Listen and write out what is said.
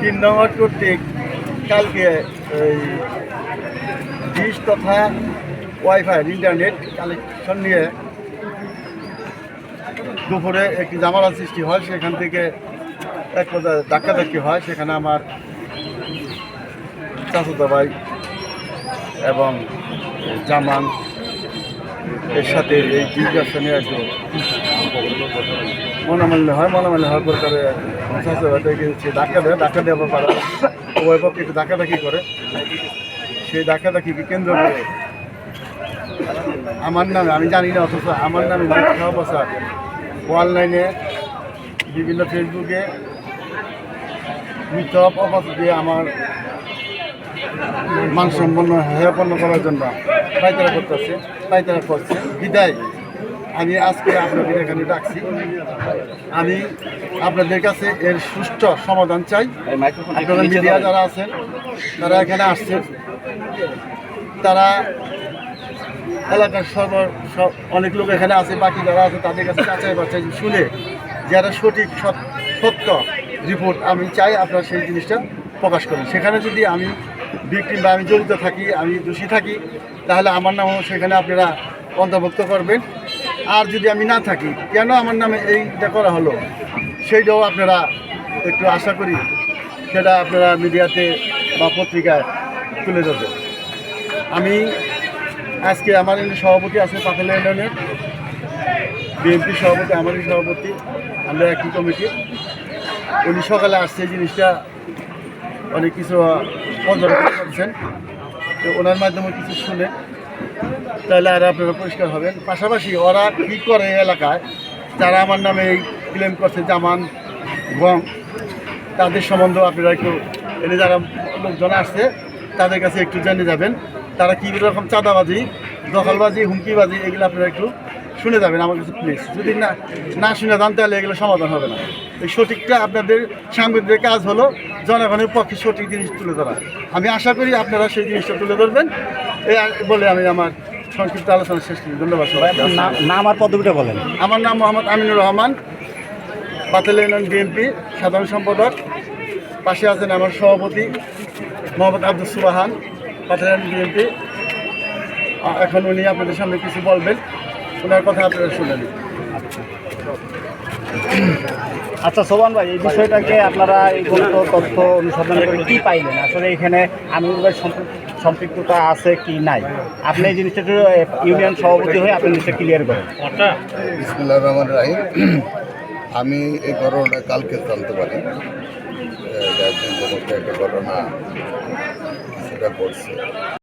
তিন নম্বর কর্তৃক কালকে এই ডিশ তথা ওয়াইফাই ইন্টারনেট কালেকশন নিয়ে দুপুরে একটি জামালা সৃষ্টি হয়। সেখান থেকে এক কথা ধাক্কাধাক্কি হয়। সেখানে আমার চাচুতো ভাই এবং জামান এর সাথে এই জিজ্ঞাসা নিয়ে একটু মনোমাল্য হয় হওয়ার ধাক্কা দেয়, ধাক্কা দেওয়ার পর উভয় পক্ষে একটু ধাক্কাধাক্কি করে। সেই ধাক্কাধাক্কিকে কেন্দ্র করে? আমার নামে, আমি জানি না অথচ আমার নামে অবস্থা অনলাইনে, বিভিন্ন ফেসবুকে মিথ্যা অপবাদ দিয়ে আমার মানসম্পন্ন, হেয়াপন্ন করার জন্য পাইতারা করতেছে পাইতারা করছে। বিদায়। আমি আজকে আপনাদের এখানে ডাকছি। আমি আপনাদের কাছে এর সুষ্ঠু সমাধান চাই। আপনারা মিডিয়া যারা আছেন তারা এখানে আসছেন। তারা এলাকার সর্ব সব অনেক লোক এখানে আছে বাকি যারা আছে তাদের কাছে যাচাই বাছাই শুনে যারা সঠিক সত্য রিপোর্ট আমি চাই আপনারা সেই জিনিসটা প্রকাশ করেন। সেখানে যদি আমি বিক্রি বা আমি জড়িত থাকি আমি দোষী থাকি তাহলে আমার নামও সেখানে আপনারা অন্তর্ভুক্ত করবেন। আর যদি আমি না থাকি, কেন আমার নামে এইটা করা হলো? সেইটাও আপনারা একটু আশা করি সেটা আপনারা মিডিয়াতে বা পত্রিকায় তুলে ধরবেন আমি আজকে আমার সভাপতি আছে পাতালা ইউনিয়নের বিএনপি সভাপতি, আমারই সভাপতি, আমরা একই কমিটি। উনি সকালে আসছে জিনিসটা, অনেক কিছু পর্যবেক্ষণ করছেন। তো ওনার মাধ্যমে কিছু শুনে তাহলে আর আপনারা পরিষ্কার হবেন। পাশাপাশি ওরা কী করে এলাকায়, যারা আমার নামে এই ক্লেম করছে, জামান, গম, তাদের সম্বন্ধেও আপনারা একটু এনে যারা লোকজন আসছে, তাদের কাছে একটু জেনে যাবেন। তারা কী রকম চাঁদাবাজি, দখলবাজি, হুমকিবাজি, এগুলো আপনারা একটু শুনে যাবেন, আমার কাছে প্লিজ যদি না না শুনে যান, তাহলে এগুলো সমাধান হবে না। এই সঠিকটা আপনাদের সাংবাদিকদের কাজ হলো জনগণের পক্ষে সঠিক জিনিস তুলে ধরা। আমি আশা করি আপনারা সেই জিনিসটা তুলে ধরবেন। এই বলে আমি আমার সংক্ষিপ্ত আলোচনা শেষ করি। ধন্যবাদ সবাই নাম নাম আর পদবিটা বলেন। আমার নাম মোহাম্মদ আমিনুর রহমান পাতেল ইউনিয়ন বিএনপি সাধারণ সম্পাদক। পাশে আছেন আমার সভাপতি মোহাম্মদ আব্দুল সুবাহান পাতেল ইউনিয়ন বিএনপি। এখন উনি আপনাদের সামনে কিছু বলবেন। ওনার কথা আপনারা শুনেন। আচ্ছা সোবান ভাই এই বিষয়টাকে আপনারা এই তথ্য অনুসন্ধান করে কি পাইলেন? আসলে এখানে আমিনুল ভাই সম্পৃক্ততা আছে কি নাই? আপনি এই জিনিসটা ইউনিয়ন সভাপতি হয়ে আপনি জিনিসটা ক্লিয়ার করেন। বিসমুল্লাহ রহমান রাহিম। আমি এই ঘটনাটা কালকে জানতে পারি। একটা ঘটনা সেটা ঘটছে।